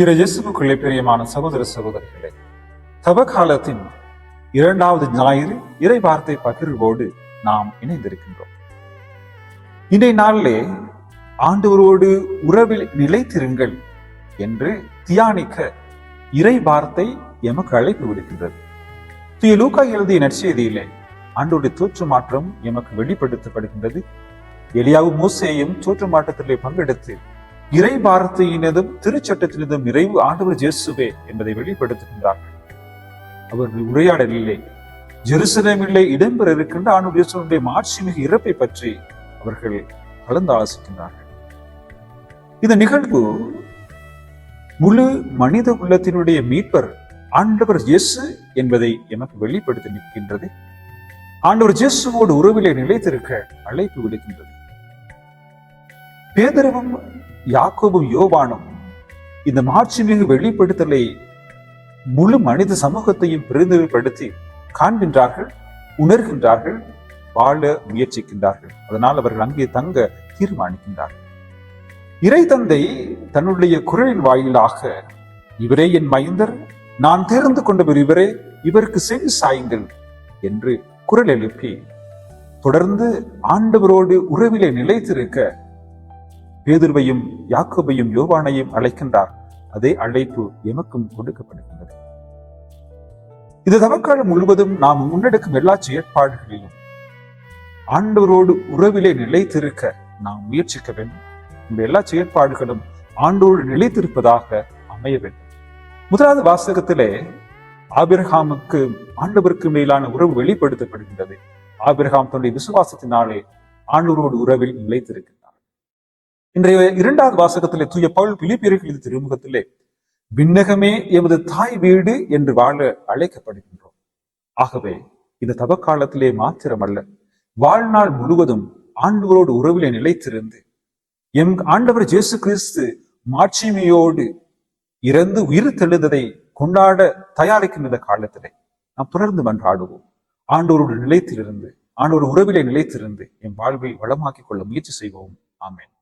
இரு இயேசுக்குள்ளே பிரியமான சகோதர சகோதரிகளே தவகாலத்தின் இரண்டாவது ஞாயிறு இறை வார்த்தை பகிர்வோடு நாம் இணைந்திருக்கின்றோம். இன்றைய நாளிலே ஆண்டவரோடு உறவில் நிலைத்திருங்கள் என்று தியானிக்க இறை வார்த்தை எமக்கு அழைப்பு விடுக்கின்றது. திரு லூக்கா எழுதிய நற்செய்தியிலே ஆண்டோடைய தோற்று மாற்றம் எமக்கு வெளிப்படுத்தப்படுகின்றது. எலியாவும் மூசையும் தோற்று மாற்றத்திலே பங்கெடுத்து இறை வார்த்தையினதும் திருச்சட்டத்தினதும் நிறைவு ஆண்டவர் ஜேசுவே என்பதை வெளிப்படுத்துகின்றார்கள். அவர்கள் உரையாடலிலே ஜெருசலேமிலே இடம்பெற இருக்கின்ற ஆண்டவர் இயேசுடைய மாட்சிமிகு இறப்பை பற்றி அவர்கள் கலந்து ஆலோசிக்கின்றார்கள். இந்த நிகழ்வு முழு மனித உள்ளத்தினுடைய மீட்பர் ஆண்டவர் இயேசு என்பதை எனக்கு வெளிப்படுத்தி நிற்கின்றது. ஆண்டவர் இயேசுவோடு உறவிலே நிலைத்திருக்க அழைப்பு விடுக்கின்றது. பேதரவும் யாக்கோபும் யோவானும் இந்த மாட்சிமிகு வெளிப்படுத்தலை முழு மனித சமூகத்தையும் பிரதிநிதிப்படுத்தி காண்கின்றார்கள் உணர்கின்றார்கள் வாழ முயற்சிக்கின்றார்கள். அதனால் அவர்கள் அங்கே தங்க தீர்மானிக்கின்றார்கள். இறை தந்தை தன்னுடைய குரலின் வாயிலாக இவரே என் மைந்தர் நான் தேர்ந்து கொண்டவர் இவரே இவருக்கு செவி சாயுங்கள் என்று குரல் எழுப்பி தொடர்ந்து ஆண்டவரோடு உறவிலே நிலைத்திருக்க பேதுருவையும் யாக்கோபையும் யோவானையும் அழைக்கின்றார். அதே அழைப்பு எமக்கும் கொடுக்கப்படுகின்றது. இது தவக்காலம் முழுவதும் நாம் முன்னெடுக்கும் எல்லா செயற்பாடுகளிலும் ஆண்டவரோடு உறவிலே நிலைத்திருக்க நாம் முயற்சிக்க வேண்டும். இந்த எல்லா செயற்பாடுகளும் ஆண்டோடு நிலைத்திருப்பதாக அமைய வேண்டும். முதலாவது வாசகத்திலே ஆபிரகாமுக்கு ஆண்டவருக்கு மேலான உறவு வெளிப்படுத்தப்படுகின்றது. ஆபிரஹாம் தன்னுடைய விசுவாசத்தினாலே ஆண்டவரோடு உறவில் நிலைத்திருக்கிறது இன்றைய இரண்டாவது வாசகத்திலே தூய பவுல் பிலிப்பியர்கள் திருமுகத்திலே விண்ணகமே எமது தாய் வீடு என்று வாழ அழைக்கப்படுகின்றோம். ஆகவே இந்த தவக்காலத்திலே மாத்திரமல்ல வாழ்நாள் முழுவதும் ஆண்டவரோடு உறவிலே நிலைத்திருந்து எம் ஆண்டவர் ஜேசு கிறிஸ்து மாட்சிமையோடு இறந்து உயிர் தெழுந்ததை கொண்டாட தயாரிக்கின்ற காலத்திலே நாம் தொடர்ந்து மன்றாடுவோம். ஆண்டோரோடு நிலைத்திலிருந்து ஆண்டவர் உறவிலே நிலைத்திருந்து என் வாழ்வை வளமாக்கிக் கொள்ள முயற்சி செய்வோம். ஆமேன்.